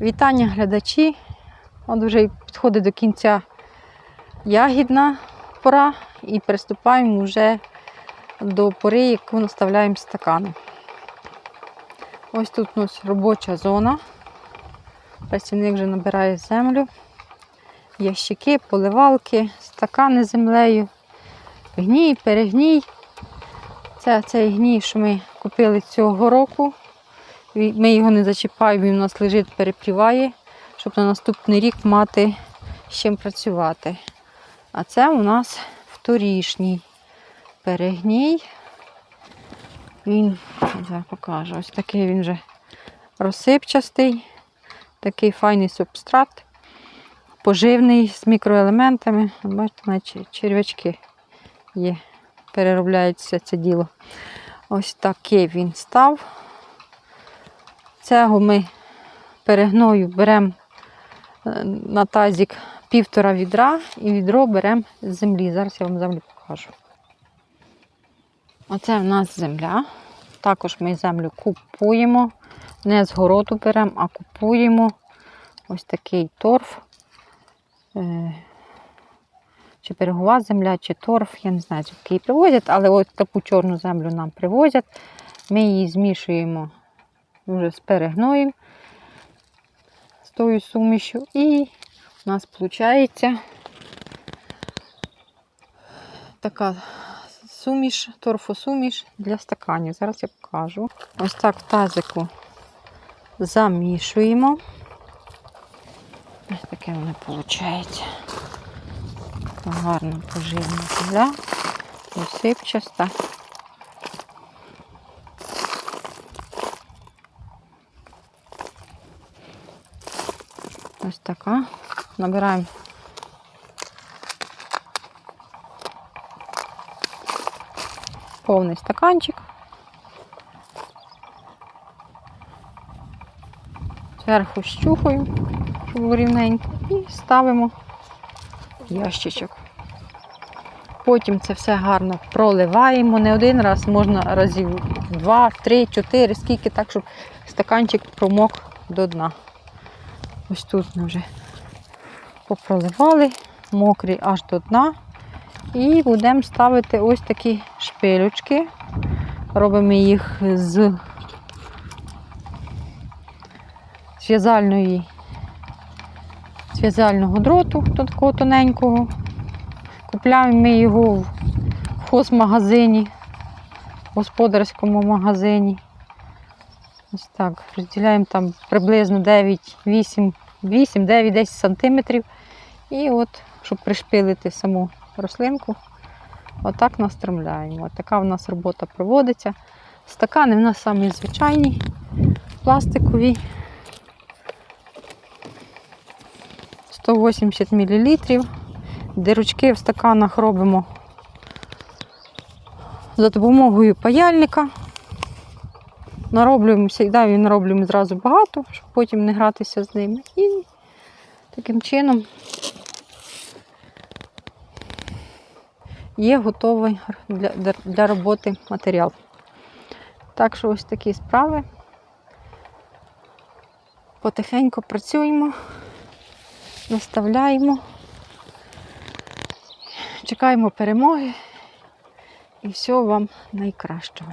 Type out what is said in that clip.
Вітання глядачі. От вже підходить до кінця ягідна пора і приступаємо вже до пори, яку наставляємо стакани. Ось тут у нас робоча зона. Працівник вже набирає землю, ящики, поливалки, стакани з землею, гній, перегній. Це цей гній, що ми купили цього року. Ми його не зачіпаємо, він у нас лежить, перепріває, щоб на наступний рік мати з чим працювати. А це у нас вторішній перегній. Він, зараз покажу, ось такий він вже розсипчастий, такий файний субстрат, поживний з мікроелементами. Бачите, навіть черв'ячки є, переробляється це діло. Ось такий він став. Цього ми перегною беремо е, на тазик півтора відра і відро беремо з землі. Зараз я вам землю покажу. Оце в нас земля. Також ми землю купуємо. Не з городу беремо, а купуємо ось такий торф. Е, Чи берегова земля, чи торф, я не знаю, звідки її привозять, але ось таку чорну землю нам привозять. Ми її змішуємо вже з перегноєм, з тою сумішю, і у нас виходить така суміш, торфосуміш для стаканів. Зараз я покажу. Ось так в тазику замішуємо. Ось таке воно виходить. Гарно поживна земля, розсипчаста. Ось така. Набираємо повний стаканчик. Зверху щухаємо, щоб рівненько, і ставимо в ящичок. Потім це все гарно проливаємо. Не один раз, можна разів два, три, чотири, скільки так, щоб стаканчик промок до дна. Ось тут ми вже попроливали, мокрі аж до дна. І будемо ставити ось такі шпилючки. Робимо їх з зв'язальної, зв'язального дроту, такого тоненького. Купляємо ми його в хозмагазині, в господарському магазині. Ось так, розділяємо там приблизно 9, 8, 8, 9, 10 сантиметрів. І от, щоб пришпилити саму рослинку, отак настромляємо. От така в нас робота проводиться. Стакани в нас самі звичайні, пластикові. 180 мл. Дирочки в стаканах робимо за допомогою паяльника. Нароблюємо, завжди він нароблюємо зразу багато, щоб потім не гратися з ними. І таким чином є готовий для- для роботи матеріал. Так що ось такі справи. Потихеньку працюємо, наставляємо, чекаємо перемоги і всього вам найкращого.